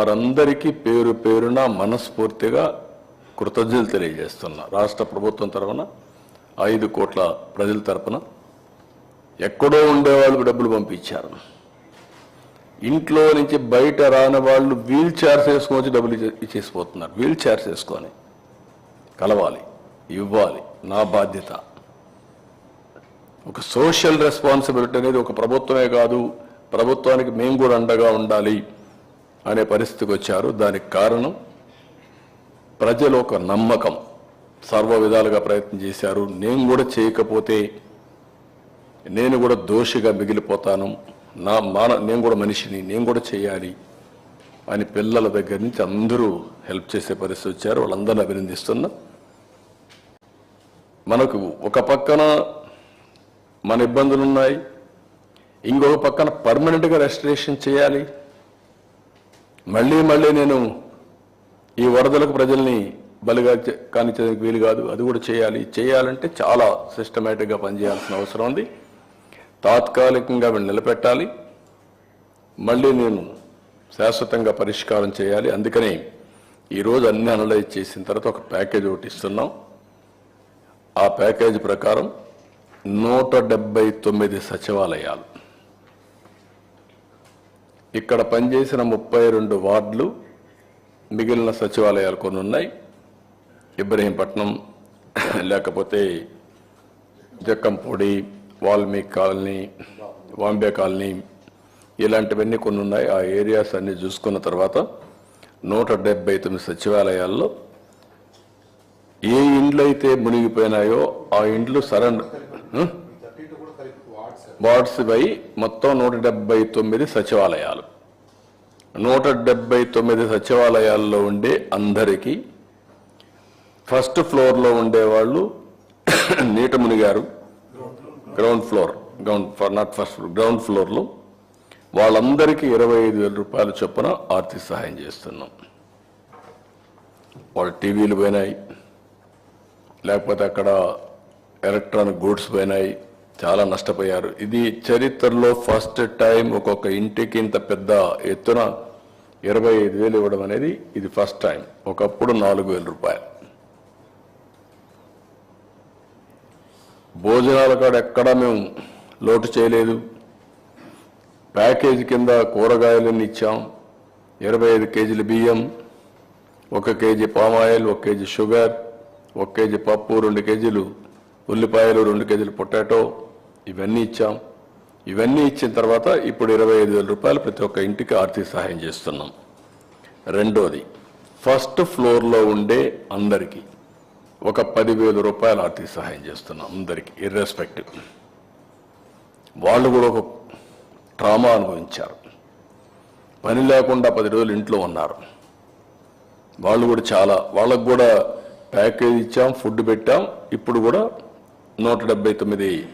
వారందరికీ పేరు పేరున మనస్ఫూర్తిగా కృతజ్ఞతలు తెలియజేస్తున్నా. రాష్ట్ర ప్రభుత్వం తరఫున ఐదు కోట్ల ప్రజల తరపున ఎక్కడో ఉండేవాళ్ళకు డబ్బులు పంపించారు. ఇంట్లో నుంచి బయట రాని వాళ్ళు వీల్ చైర్స్ వేసుకొని వచ్చి డబ్బులు ఇచ్చేసిపోతున్నారు. వీల్ చైర్స్ వేసుకొని కలవాలి ఇవ్వాలి. నా బాధ్యత. ఒక సోషల్ రెస్పాన్సిబిలిటీ అనేది ఒక ప్రభుత్వమే కాదు. ప్రభుత్వానికి మేము కూడా అండగా ఉండాలి. అనే పరిస్థితికి వచ్చారు. దానికి కారణం ప్రజలు ఒక నమ్మకం. సర్వ విధాలుగా ప్రయత్నం చేశారు. నేను కూడా చేయకపోతే నేను కూడా దోషిగా మిగిలిపోతాను. నా మాన నేను కూడా మనిషిని నేను కూడా చేయాలి అని పిల్లల దగ్గర నుంచి అందరూ హెల్ప్ చేసే పరిస్థితి వచ్చారు. వాళ్ళందరిని అభినందిస్తున్నా. మనకు ఒక పక్కన మన ఇబ్బందులు ఉన్నాయి ఇంకొక పక్కన పర్మనెంట్గా రెస్టరేషన్ చేయాలి. మళ్ళీ మళ్ళీ నేను ఈ వరదలకు ప్రజల్ని బలిగా కానిచ్చేందుకు వీలు కాదు. అది కూడా చేయాలి. చేయాలంటే చాలా సిస్టమేటిక్గా పనిచేయాల్సిన అవసరం ఉంది. తాత్కాలికంగా వీళ్ళు నిలబెట్టాలి. మళ్ళీ నేను శాశ్వతంగా పరిష్కారం చేయాలి. అందుకని ఈరోజు అన్ని అనలైజ్ చేసిన తర్వాత ఒక ప్యాకేజ్ ఒకటి ఇస్తున్నాం. ఆ ప్యాకేజ్ ప్రకారం నూట డెబ్బై తొమ్మిది సచివాలయాలు. ఇక్కడ పనిచేసిన ముప్పై రెండు వార్డులు మిగిలిన సచివాలయాలు కొన్ని ఉన్నాయి. ఇబ్రహీంపట్నం లేకపోతే జక్కంపూడి వాల్మీకి కాలనీ వాంబే కాలనీ ఇలాంటివన్నీ కొన్ని ఉన్నాయి. ఆ ఏరియాస్ అన్ని చూసుకున్న తర్వాత నూట డెబ్బై తొమ్మిది సచివాలయాల్లో ఏ ఇండ్లు అయితే మునిగిపోయినాయో ఆ ఇండ్లు సరెండర్ వార్డ్స్ పై మొత్తం నూట డెబ్బై తొమ్మిది సచివాలయాలు. నూట డెబ్బై తొమ్మిది సచివాలయాల్లో ఉండే అందరికీ ఫస్ట్ ఫ్లోర్లో ఉండేవాళ్ళు నీట మునిగారు ground floor ground not first floor ground ఫ్లోర్లో వాళ్ళందరికీ ఇరవై ఐదు వేల రూపాయల చొప్పున ఆర్థిక సహాయం చేస్తున్నాం. వాళ్ళ టీవీలు పోయినాయి లేకపోతే అక్కడ ఎలక్ట్రానిక్ గూడ్స్ పోయినాయి చాలా నష్టపోయారు. ఇది చరిత్రలో ఫస్ట్ టైం ఒక్కొక్క ఇంటికి ఇంత పెద్ద ఎత్తున ఇరవై ఐదు వేలు ఇవ్వడం అనేది ఇది ఫస్ట్ టైం. ఒకప్పుడు నాలుగు వేల రూపాయలు. భోజనాల కాడ ఎక్కడా మేము లోటు చేయలేదు. ప్యాకేజీ కింద కూరగాయలన్నీ ఇచ్చాం. ఇరవై ఐదు కేజీల బియ్యం ఒక కేజీ పామాయిల్ ఒక కేజీ షుగర్ ఒక కేజీ పప్పు రెండు కేజీలు ఉల్లిపాయలు రెండు కేజీలు పొటాటో ఇవన్నీ ఇచ్చాం. ఇవన్నీ ఇచ్చిన తర్వాత ఇప్పుడు ఇరవై ఐదు వేల రూపాయలు ప్రతి ఒక్క ఇంటికి ఆర్థిక సహాయం చేస్తున్నాం. రెండోది ఫస్ట్ ఫ్లోర్లో ఉండే అందరికీ ఒక పదివేల రూపాయలు ఆర్థిక సహాయం చేస్తున్నాం అందరికీ ఇర్రెస్పెక్టివ్ వాళ్ళు కూడా ఒక ట్రామా అనుభవించారు. పని లేకుండా పది రోజులు ఇంట్లో ఉన్నారు. వాళ్ళు కూడా చాలా వాళ్ళకు కూడా ప్యాకేజ్ ఇచ్చాం ఫుడ్ పెట్టాం. ఇప్పుడు కూడా నూట డెబ్బై తొమ్మిది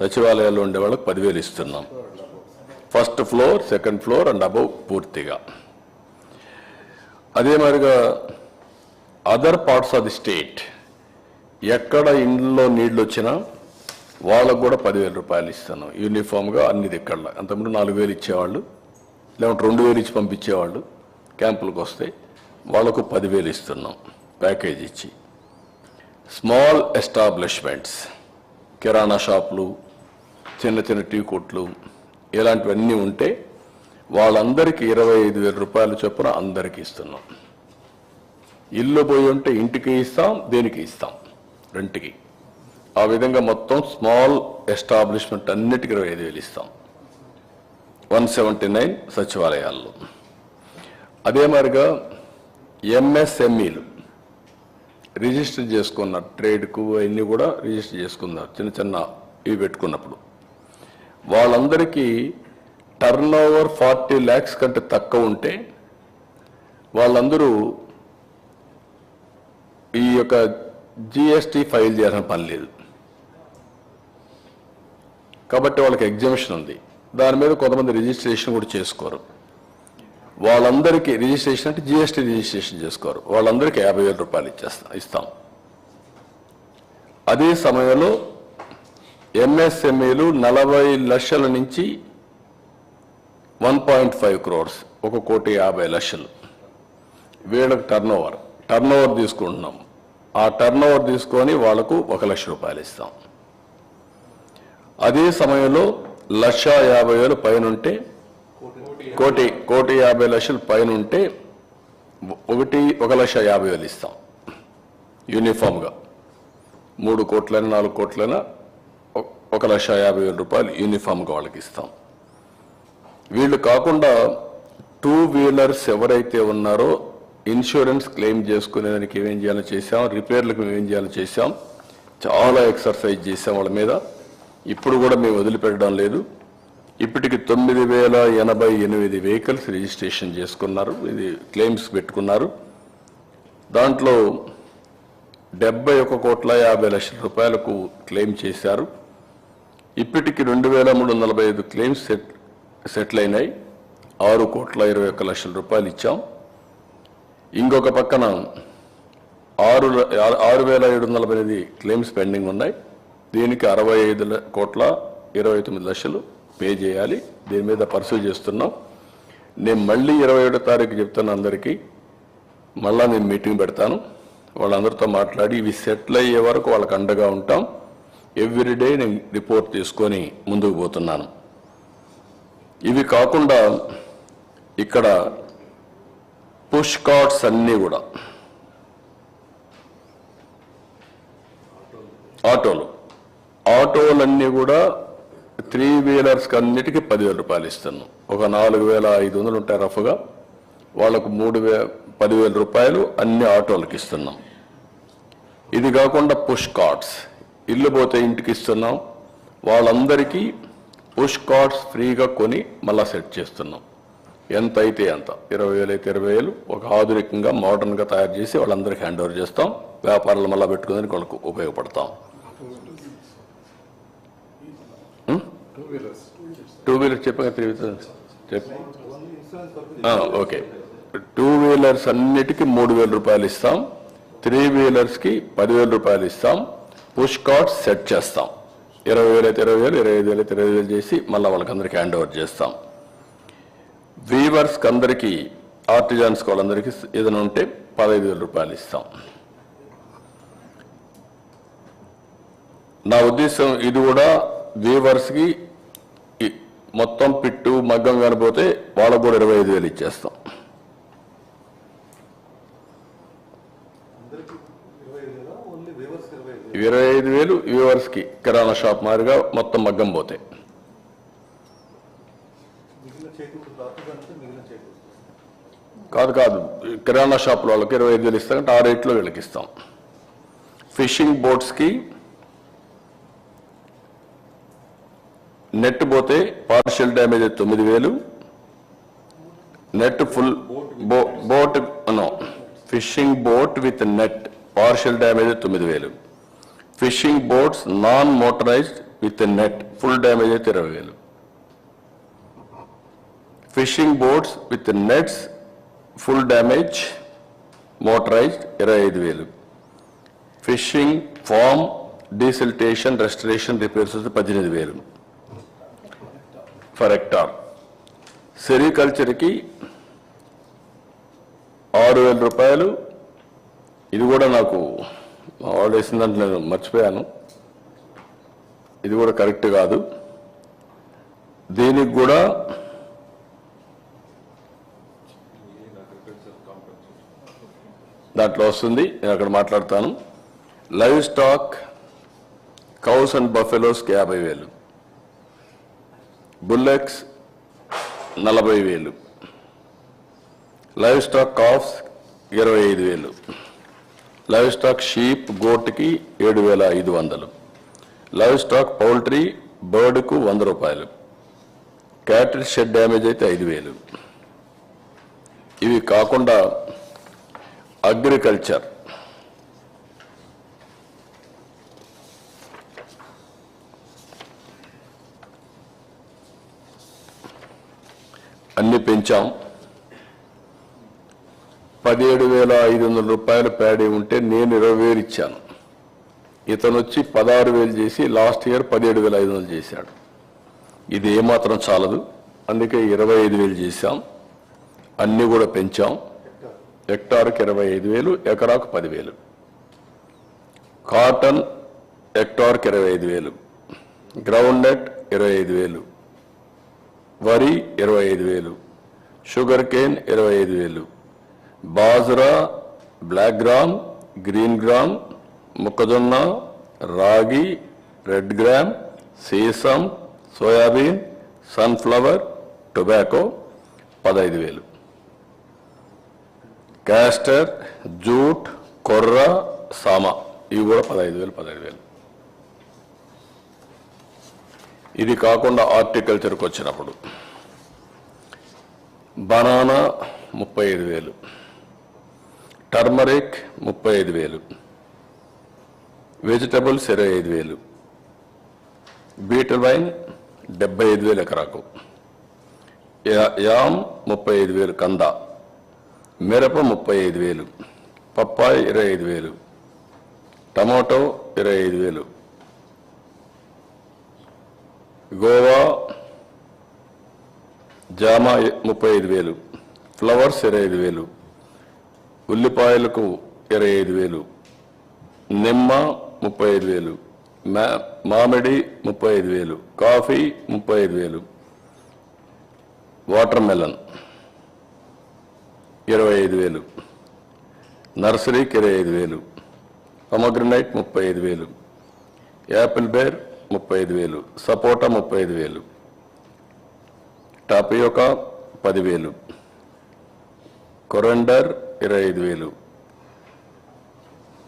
సచివాలయాల్లో ఉండే వాళ్ళకి పదివేలు ఇస్తున్నాం. First floor second floor and above పూర్తిగా. అదే మాదిరిగా other parts of the state ఎక్కడ ఇండ్లలో నీళ్ళు వచ్చినా వాళ్ళకు కూడా పదివేల రూపాయలు ఇస్తున్నాం. యూనిఫామ్గా అన్ని దిక్కల్లో అంతకుముందు నాలుగు వేలు ఇచ్చేవాళ్ళు లేకుంటే రెండు వేలు ఇచ్చి పంపించేవాళ్ళు క్యాంపులకు వస్తే వాళ్ళకు పదివేలు ఇస్తున్నాం ప్యాకేజ్ ఇచ్చి. స్మాల్ ఎస్టాబ్లిష్మెంట్స్ కిరాణా షాపులు చిన్న చిన్న టీ కొట్లు ఇలాంటివన్నీ ఉంటే వాళ్ళందరికీ ఇరవై ఐదు వేల రూపాయల చొప్పున అందరికీ ఇస్తున్నాం. ఇల్లు పోయి ఉంటే ఇంటికి ఇస్తాం దేనికి ఇస్తాం? రెంట్కి. ఆ విధంగా మొత్తం స్మాల్ ఎస్టాబ్లిష్మెంట్ అన్నిటికీ ఇరవై ఐదు వేలు ఇస్తాం. వన్ సెవెంటీ నైన్ సచివాలయాల్లో. అదే మాదిరిగా ఎంఎస్ఎంఈలు రిజిస్టర్ చేసుకున్న ట్రేడ్కు అవన్నీ కూడా రిజిస్టర్ చేసుకున్నారు. చిన్న చిన్న ఇవి పెట్టుకున్నప్పుడు. వాళ్ళందరికీ టర్న్ ఓవర్ ఫార్టీ ల్యాక్స్ కంటే తక్కువ ఉంటే వాళ్ళందరూ ఈ యొక్క జిఎస్టీ ఫైల్ చేయాల్సిన పని లేదు. కాబట్టి వాళ్ళకి ఎగ్జిబిషన్ ఉంది. దాని మీద కొంతమంది రిజిస్ట్రేషన్ కూడా చేసుకోరు. వాళ్ళందరికీ రిజిస్ట్రేషన్ అంటే జిఎస్టీ రిజిస్ట్రేషన్ చేసుకోరు. వాళ్ళందరికీ యాభై వేల రూపాయలు ఇచ్చేస్తాం ఇస్తాం. అదే సమయంలో ఎంఎస్ఎంఈలు నలభై లక్షల నుంచి వన్ పాయింట్ ఫైవ్ క్రోర్స్ ఒక కోటి యాభై లక్షలు. వీళ్ళకి టర్న్ ఓవర్ టర్న్ ఓవర్ తీసుకుంటున్నాం. ఆ టర్న్ ఓవర్ తీసుకొని వాళ్ళకు ఒక లక్ష రూపాయలు ఇస్తాం. అదే సమయంలో లక్ష యాభై వేలు పైన ఉంటే కోటి కోటి యాభై లక్షలు పైన ఉంటే ఒకటి ఒక లక్ష యాభై వేలు ఇస్తాం. యూనిఫామ్గా. మూడు కోట్లైనా నాలుగు కోట్లైనా ఒక లక్ష యాభై వేల రూపాయలు యూనిఫామ్గా వాళ్ళకి ఇస్తాం. వీళ్ళు కాకుండా టూ వీలర్స్ ఎవరైతే ఉన్నారో ఇన్సూరెన్స్ క్లెయిమ్ చేసుకునేదానికి ఏమేం చేయాలో చేశాం రిపేర్లకు ఏమేం చేయాలో చేశాం చాలా ఎక్సర్సైజ్ చేసాం వాళ్ళ మీద. ఇప్పుడు కూడా మేము వదిలిపెట్టడం లేదు. ఇప్పటికి తొమ్మిది వేల ఎనభై ఎనిమిది వెహికల్స్ రిజిస్ట్రేషన్ చేసుకున్నారు. ఇది క్లెయిమ్స్ పెట్టుకున్నారు. దాంట్లో డెబ్బై ఒక కోట్ల యాభై లక్షల రూపాయలకు క్లెయిమ్ చేశారు. ఇప్పటికి రెండు వేల మూడు వందల నలభై ఐదు క్లెయిమ్స్ సెట్ సెటిల్ అయినాయి. ఆరు కోట్ల ఇరవై ఒక్క లక్షల రూపాయలు ఇచ్చాం. ఇంకొక పక్కన ఆరు ఆరు- వేల ఏడు వందల నలభై ఎనిమిది క్లెయిమ్స్ పెండింగ్ ఉన్నాయి. దీనికి అరవై ఐదు కోట్ల ఇరవై తొమ్మిది లక్షలు పే చేయాలి. దీని మీద పర్సూ చేస్తున్నాం. నేను మళ్ళీ ఇరవై ఏడో తారీఖు చెప్తాను అందరికీ మళ్ళా నేను మీటింగ్ పెడతాను. వాళ్ళందరితో మాట్లాడి ఇవి సెటిల్ అయ్యే వరకు వాళ్ళకి అండగా ఉంటాం. ఎవ్రీడే నేను రిపోర్ట్ తీసుకొని ముందుకు పోతున్నాను. ఇవి కాకుండా ఇక్కడ పుష్ కార్డ్స్ అన్నీ కూడా. ఆటోలు. ఆటోలన్నీ కూడా త్రీ వీలర్స్కి అన్నిటికీ పదివేల రూపాయలు ఇస్తున్నాం. ఒక నాలుగు వేల ఐదు వందలు ఉంటాయి రఫ్గా. వాళ్ళకు మూడు వే పదివేల రూపాయలు అన్ని ఆటోలకు ఇస్తున్నాం. ఇది కాకుండా పుష్ కార్డ్స్. ఇల్లు పోతే ఇంటికి ఇస్తున్నాం. వాళ్ళందరికీ పుష్ కార్డ్స్ ఫ్రీగా కొని మళ్ళా సెట్ చేస్తున్నాం. ఎంత అయితే అంత ఇరవై వేలు అయితే ఇరవై వేలు ఒక ఆధునికంగా మోడర్న్గా తయారు చేసి వాళ్ళందరికీ హ్యాండ్ ఓవర్ చేస్తాం. వ్యాపారాలు మళ్ళీ పెట్టుకుని వాళ్ళకు ఉపయోగపడతాం. టూ వీలర్స్ చెప్పగా three wheelers okay. Two wheelers అన్నిటికీ మూడు వేల రూపాయలు ఇస్తాం. త్రీ వీలర్స్కి పదివేల రూపాయలు ఇస్తాం. పుష్ కార్డ్స్ సెట్ చేస్తాం. ఇరవై వేలు అయితే ఇరవై వేలు ఇరవై ఐదు వేలు అయితే ఇరవై వేలు చేసి మళ్ళీ వాళ్ళకి అందరికీ హ్యాండ్ ఓవర్ చేస్తాం. వీవర్స్కి అందరికీ ఆర్టిజాన్స్ వాళ్ళందరికీ ఏదైనా ఉంటే పదహైదు వేల రూపాయలు ఇస్తాం. నా ఉద్దేశం ఇది కూడా వీవర్స్కి మొత్తం పిట్టు మగ్గం కానిపోతే వాళ్ళకు కూడా ఇరవై ఐదు వేలు ఇచ్చేస్తాం అందరికి ఇరవై ఐదు వేల ఓన్లీ వేవర్స్ ఇరవై ఐదు వేలు వ్యూవర్స్కి కిరాణా షాప్ మాదిరిగా మొత్తం మగ్గం పోతాయి కాదు కాదు కిరాణా షాపుల వాళ్ళకి ఇరవై ఐదు వేలు ఇస్తాం ఆ రేట్లో వీళ్ళకి ఇస్తాం. ఫిషింగ్ బోట్స్కి నెట్ పోతే పార్షియల్ డ్యామేజ్ తొమ్మిది వేలు. Net full boat fishing boat with net partial damage తొమ్మిది వేలు. Fishing boats non motorized with net full damage అయితే ఇరవై వేలు. Fishing boats with nets full damage motorized ఇరవై ఐదు వేలు. Fishing farm desiltation restoration repairs వచ్చి పద్దెనిమిది వేలు. For hectare. సెరికల్చర్కి ఆరు వేల రూపాయలు. ఇది కూడా నాకు మా వాళ్ళు వేసిందంటే నేను మర్చిపోయాను. ఇది కూడా కరెక్ట్ కాదు. దీనికి కూడా దాంట్లో వస్తుంది. నేను అక్కడ మాట్లాడతాను. లైవ్ స్టాక్ కౌస్ అండ్ బఫెలోస్కి యాభై వేలు. బుల్లెక్స్ నలభై వేలు. లైవ్ స్టాక్ కాఫ్స్ ఇరవై ఐదు వేలు. లైవ్ స్టాక్ షీప్ గోట్కి ఏడు వేల ఐదు వందలు. లైవ్ స్టాక్ పౌల్ట్రీ బర్డ్కు వంద రూపాయలు. క్యాటిల్ షెడ్ డ్యామేజ్ అయితే ఐదు వేలు. ఇవి కాకుండా అగ్రికల్చర్. అన్ని పెంచాం. పదిహేడు వేల ఐదు వందల రూపాయలు ప్యాడీ ఉంటే నేను ఇరవై వేలు ఇచ్చాను. ఇతను వచ్చి పదహారు వేలు చేసి లాస్ట్ ఇయర్ పదిహేడు వేల ఐదు వందలు చేశాడు. ఇది ఏమాత్రం చాలదు. అందుకే ఇరవై ఐదు వేలు చేశాం. అన్నీ కూడా పెంచాం. హెక్టార్కి ఇరవై ఐదు వేలు ఎకరాకు పదివేలు. కాటన్ హెక్టార్కి ఇరవై ఐదు వేలు. గ్రౌండ్ నట్ ఇరవై ఐదు వేలు. వరి ఇరవై ఐదు వేలు. షుగర్ కేన్ ఇరవై ఐదు వేలు. Bajra black gram green gram మొక్కజొన్న రాగి రెడ్ గ్రామ్ సీసం సోయాబీన్ సన్ఫ్లవర్ టొబాకో పదహైదు వేలు. క్యాస్టర్ జూట్ కొర్ర సామ. ఇవి కూడా పదహైదు వేలు పదహైదు వేలు. ఇది కాకుండా హార్టికల్చర్కి వచ్చినప్పుడు. బనానా ముప్పై ఐదు వేలు. టర్మరిక్ ముప్పై ఐదు వేలు. వెజిటబుల్స్ ఇరవై ఐదు వేలు. బీటర్ వైన్ డెబ్బై ఐదు వేలు ఎకరాకు. యా- యామ్ ముప్పై ఐదు వేలు. కంద మిరప ముప్పై ఐదు వేలు. పప్పాయి ఇరవై ఐదు వేలు. టమాటో ఇరవై ఐదు వేలు. గోవా జామ ముప్పై ఐదు వేలు. ఫ్లవర్స్ ఇరవై ఐదు వేలు. ఉల్లిపాయలకు ఇరవై ఐదు వేలు నిమ్మ ముప్పై ఐదు వేలు మా మామిడి ముప్పై ఐదు వేలు కాఫీ ముప్పై ఐదు వేలు వాటర్ మెలన్ ఇరవై ఐదు వేలు నర్సరీకి ఇరవై ఐదు వేలు పొమగ్రనైట్ ముప్పై ఐదు వేలు యాపిల్ బేర్ ముప్పై ఐదు వేలు సపోటా ముప్పై ఐదు వేలు టాపియోకా పదివేలు కొరండర్ ఇరవై ఐదు వేలు.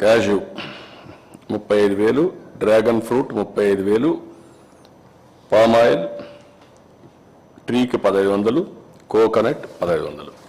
క్యాజు ముప్పై ఐదు వేలు. డ్రాగన్ ఫ్రూట్ ముప్పై ఐదు వేలు. పామాయిల్ ట్రీకి పదహైదు వందలు. కోకోనట్ పదహైదు వందలు.